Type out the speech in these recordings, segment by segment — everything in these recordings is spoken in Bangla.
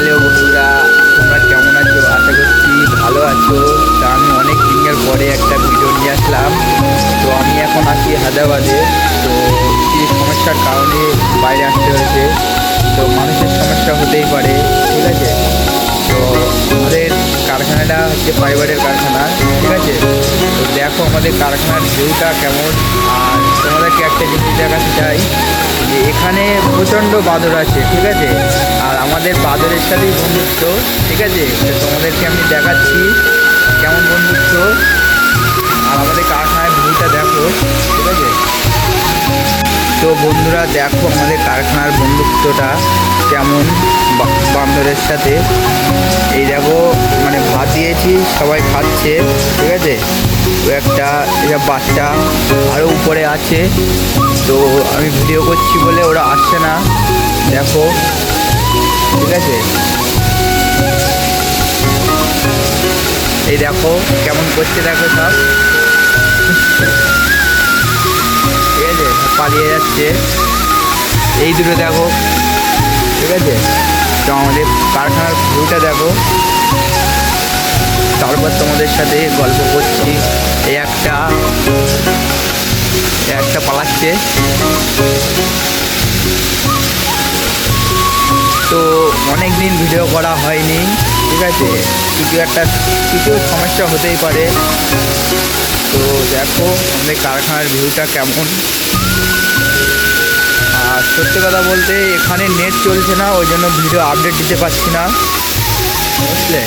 হ্যালো বন্ধুরা, তোমরা কেমন আছো? আশা করছি ভালো আছো। তা আমি অনেক দিনের পরে একটা ভিডিও নিয়ে আসলাম। তো আমি এখন আছি হায়দ্রাবাদে। তো কিছু সমস্যার কারণে বাইরে আসতে হয়েছে। তো মানুষের সমস্যা হতেই পারে, ঠিক আছে? তো আমাদের কারখানাটা হচ্ছে ফাইবারের কারখানা, ঠিক আছে? দেখো আমাদের কারখানার ভিউটা কেমন। আর তোমাদেরকে একটা জিনিস দেখাতে চাই, যে এখানে প্রচণ্ড বাদর আছে, ঠিক আছে? আর আমাদের বাদরের সাথেই বন্ধুত্ব, ঠিক আছে? তোমাদেরকে আমি দেখাচ্ছি কেমন বন্ধুত্ব। আর আমাদের কারখানার ভিউটা দেখো, ঠিক আছে? তো বন্ধুরা, দেখো আমাদের কারখানার বন্ধুত্বটা কেমন বান্দরের সাথে। এই দেখো মানে ভাত দিয়েছি, সবাই খাচ্ছে, ঠিক আছে? একটা এটা বাচ্চা আরও উপরে আছে। তো আমি ভিডিও করছি বলে ওরা আসছে না। দেখো। ঠিক আছে? এই দেখো, কেমন করছে দেখো সব। ঠিক আছে? পালিয়ে যাচ্ছে। এই দুটো দেখো। ঠিক আছে? তো আমাদের কারখানার ভিউটা দেখো। তারপর তোমাদের সাথে গল্প করছি। এই একটা একটা পালাচ্ছে। তো অনেক দিন ভিডিও করা হয়নি, ঠিক আছে? কিছু একটা, কিছু সমস্যা হতেই পারে। তো দেখো, আমাদের কারখানার ভিউটা কেমন? আর সত্যি কথা বলতে, এখানে নেট চলছে না, ওই জন্য ভিডিও আপডেট দিতে পারছি না। বুঝলে?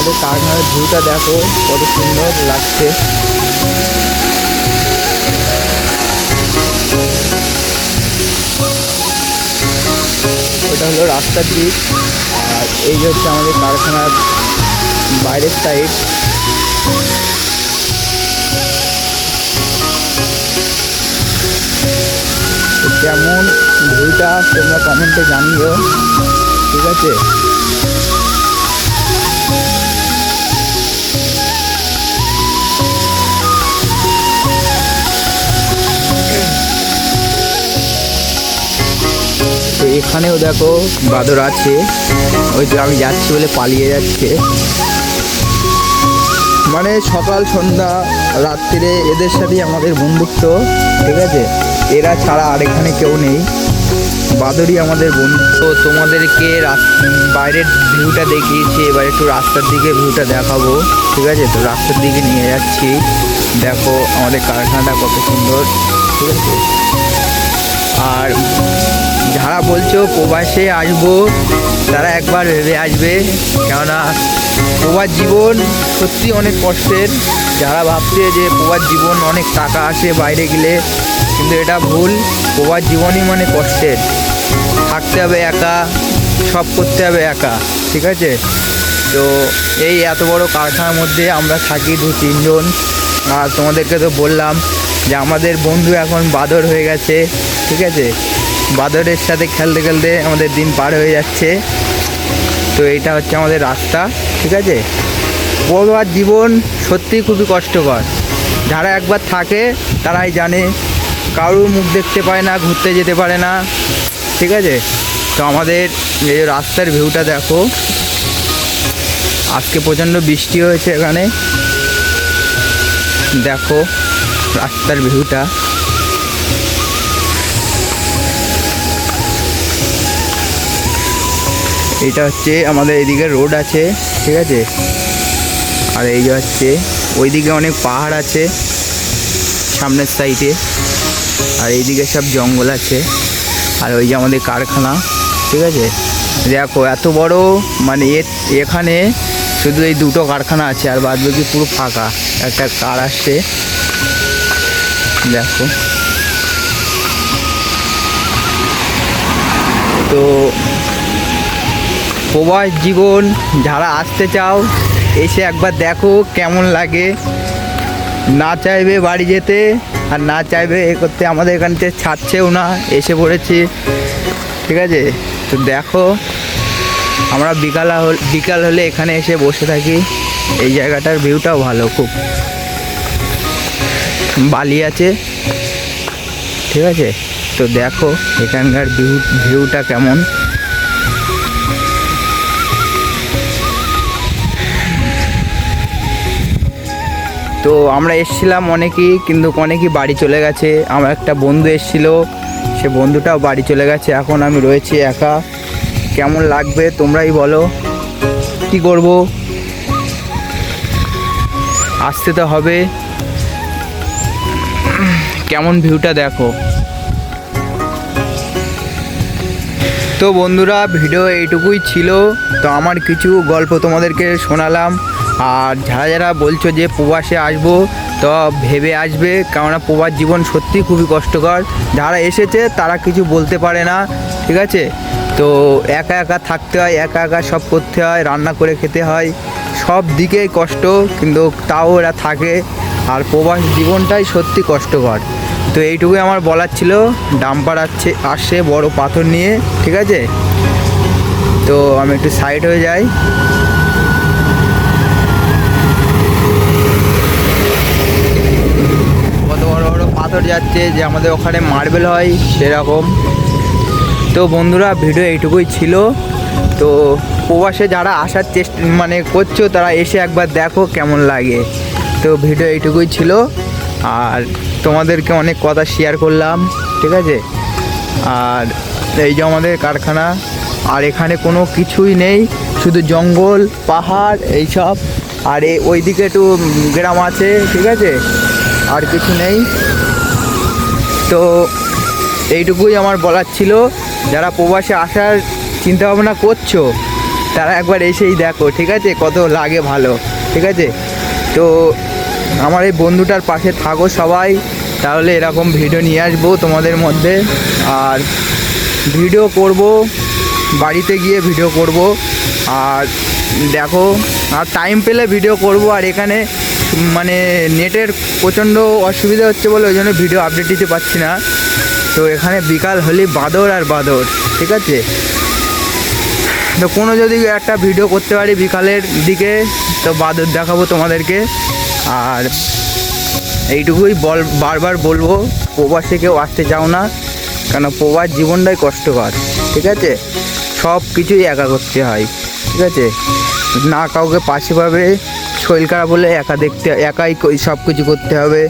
আমাদের কারখানার ভিউটা দেখো, কত সুন্দর লাগছে। ওটা হলো রাস্তার দিক, আর এই যে হচ্ছে আমাদের কারখানার বাইরের সাইড কেমন ভিউটা তোমরা কমেন্টে জানিও, ঠিক আছে? এখানেও দেখো বাদর আছে। ওই যে আমি যাচ্ছি বলে পালিয়ে যাচ্ছে। মানে সকাল, সন্ধ্যা, রাত্রিরে এদের সাথেই আমাদের বন্ধুত্ব, ঠিক আছে? এরা ছাড়া আর এখানে কেউ নেই। বাদরই আমাদের বন্ধু। তোমাদেরকে বাইরের ভিউটা দেখিয়েছি, এবার একটু রাস্তার দিকে ভিউটা দেখাবো, ঠিক আছে? তো রাস্তার দিকে নিয়ে যাচ্ছি। দেখো আমাদের কারখানাটা কত সুন্দর, ঠিক আছে? আর যারা বলছো প্রবাসে আসব, তারা একবার ভেবে আসবে। কেননা প্রবাস জীবন সত্যি অনেক কষ্টের। যারা ভাবছে যে প্রবাস জীবন অনেক টাকা আসে বাইরে গেলে, কিন্তু এটা ভুল। প্রবাস জীবনই মানে কষ্টের। থাকতে হবে একা, সব করতে হবে একা, ঠিক আছে? তো এই এত বড় কারখানার মধ্যে আমরা থাকি দু, তিনজন। আর তোমাদেরকে তো বললাম যে আমাদের বন্ধু এখন বাদর হয়ে গেছে, ঠিক আছে? বাদরের সাথে খেলতে খেলতে আমাদের দিন পার হয়ে যাচ্ছে। তো এটা হচ্ছে আমাদের রাস্তা, ঠিক আছে? পড়ুয়ার জীবন সত্যিই খুবই কষ্টকর। যারা একবার থাকে, তারাই জানে। কারোর মুখ দেখতে পায় না, ঘুরতে যেতে পারে না, ঠিক আছে? তো আমাদের এই যে রাস্তার ভিউটা দেখো। আজকে প্রচণ্ড বৃষ্টি হয়েছে এখানে। দেখো, রাস্তার ভিউটা। এটা হচ্ছে আমাদের এদিকে রোড আছে, ঠিক আছে? আর এই যে হচ্ছে, ওইদিকে অনেক পাহাড় আছে, সামনের সাইডে। আর এইদিকে সব জঙ্গল আছে। আর ওই যে আমাদের কারখানা, ঠিক আছে? দেখো, এত বড় মানে এখানে শুধু এই দুটো কারখানা আছে, আর বাদ বাকি পুরো ফাঁকা। একটা কার আসছে। দেখো। তো প্রবাস জীবন, যারা আসতে চাও, এসে একবার দেখো কেমন লাগে। না চাইবে বাড়ি যেতে, আর না চাইবে এ করতে আমাদের এখান থেকে ছাড়ছেও না, এসে পড়েছি। ঠিক আছে? তো দেখো, আমরা বিকাল বিকাল হলে এখানে এসে বসে থাকি। এই জায়গাটার ভিউটাও ভালো খুব। বালি আছে। ঠিক আছে? তো দেখো, এখানকার ভিউ ভিউটা কেমন? তো আমরা এসছিলাম অনেকেই, কিন্তু অনেকেই বাড়ি চলে গেছে। আমার একটা বন্ধু এসছিল, সে বন্ধুটাও বাড়ি চলে গেছে। এখন আমি রয়েছি একা। কেমন লাগবে তোমরাই বলো। কি করব? আসতে তো হবে। কেমন ভিউটা দেখো। তো বন্ধুরা ভিডিও এইটুকুই ছিল। তো আমার কিছু গল্প তোমাদেরকে শোনালাম। আর যারা যারা বলছো যে প্রবাসে আসব, তো ভেবে আসবে, কেননা প্রবাস জীবন সত্যি খুবই কষ্টকর। যারা এসেছে, তারা কিছু বলতে পারে না, ঠিক আছে? তো একা একা থাকতে হয়, একা একা সব করতে হয়, রান্না করে খেতে হয়। সব দিকেই কষ্ট, কিন্তু তাও এরা থাকে। আর প্রবাস জীবনটাই সত্যি কষ্টকর। তো এইটুকুই আমার বলার ছিল। ডাম্পার আসছে আসছে বড় পাথর নিয়ে, ঠিক আছে? তো আমি একটু সাইড হয়ে যাই কত বড় বড় পাথর যাচ্ছে, যে আমাদের ওখানে মার্বেল হয়, সেরকম। তো বন্ধুরা, ভিডিও এইটুকুই ছিল। তো প্রবাসে যারা আসার চেষ্টা মানে করছ, তারা এসে একবার দেখো কেমন লাগে। তো ভিডিও এইটুকুই ছিল। আর তোমাদেরকে অনেক কথা শেয়ার করলাম, ঠিক আছে? আর এই যে আমাদের কারখানা, আর এখানে কোনো কিছুই নেই, শুধু জঙ্গল, পাহাড় এইসব আর ওইদিকে একটু গ্রাম আছে, ঠিক আছে? আর কিছু নেই। তো এইটুকুই আমার বলার ছিল। যারা প্রবাসে আসার চিন্তা ভাবনা করছ, তারা একবার এসেই দেখো, ঠিক আছে? কত লাগে ভালো, ঠিক আছে? তো আমার এই বন্ধুটার পাশে থাকো সবাই, তাহলে এরকম ভিডিও নিয়ে আসব তোমাদের মধ্যে। আর ভিডিও করব, বাড়িতে গিয়ে ভিডিও করব। আর দেখো, আর টাইম পেলে ভিডিও করব, আর এখানে মানে নেটের প্রচণ্ড অসুবিধা হচ্ছে বলে ওই জন্য ভিডিও আপডেট দিতে পারছি না। তো এখানে বিকাল হলে বাদর আর বাদর, ঠিক আছে? তো কোনো যদি একটা ভিডিও করতে পারি বিকালের দিকে, তো বাদর দেখাবো তোমাদেরকে। আর এইটুকুই বল, বারবার বলব, প্রবাসে কেউ আসতে চাও না, কেন প্রবাস জীবনটাই কষ্টকর, ঠিক আছে? সব কিছুই একা করতে হয়, ঠিক আছে? না কাউকে পাশে পাবে শরীর খারাপ হলে একা দেখতে, একাই সব কিছু করতে হবে,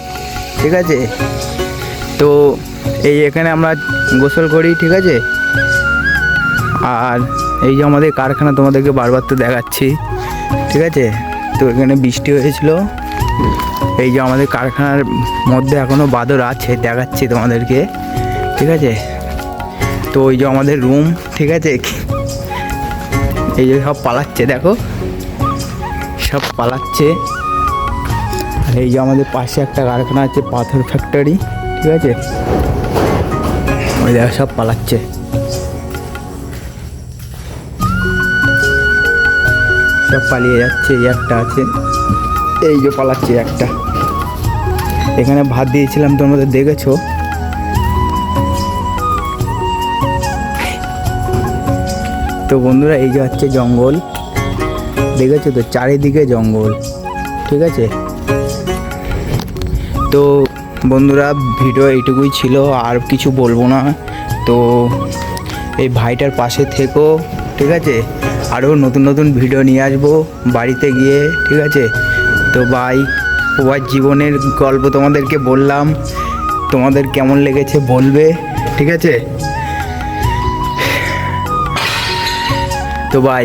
ঠিক আছে? তো এই এখানে আমরা গোসল করি, ঠিক আছে? আর এই যে আমাদের কারখানা তোমাদেরকে বারবার তো দেখাচ্ছি, ঠিক আছে? তো এখানে বৃষ্টি হয়েছিল। এই যে আমাদের কারখানার মধ্যে এখনও বাদর আছে, দেখাচ্ছি তোমাদেরকে, ঠিক আছে? তো ওই যে আমাদের রুম ঠিক আছে? এই যে সব পালাচ্ছে, দেখো। সব পালাচ্ছে। আর এই যে আমাদের পাশে একটা কারখানা আছে, পাথর ফ্যাক্টরি ঠিক আছে? ওই দেখো সব পালাচ্ছে। সব পালিয়ে যাচ্ছে, এই একটা আছে। এই যে পালাচ্ছে একটা। এখানে ভাত দিয়েছিলাম তোমাদের দেখেছ। তো বন্ধুরা, এই যে হচ্ছে জঙ্গল। দেখেছ তো? চারিদিকে জঙ্গল, ঠিক আছে? তো বন্ধুরা, ভিডিও এইটুকুই ছিল, আর কিছু বলব না। তো এই ভাইটার পাশে থেকো, ঠিক আছে? আরও নতুন নতুন ভিডিও নিয়ে আসব বাড়িতে গিয়ে, ঠিক আছে? তো ভাই প্রবাস জীবনের গল্প তোমাদেরকে বললাম। তোমাদের কেমন লেগেছে বলবে, ঠিক আছে? তো বাই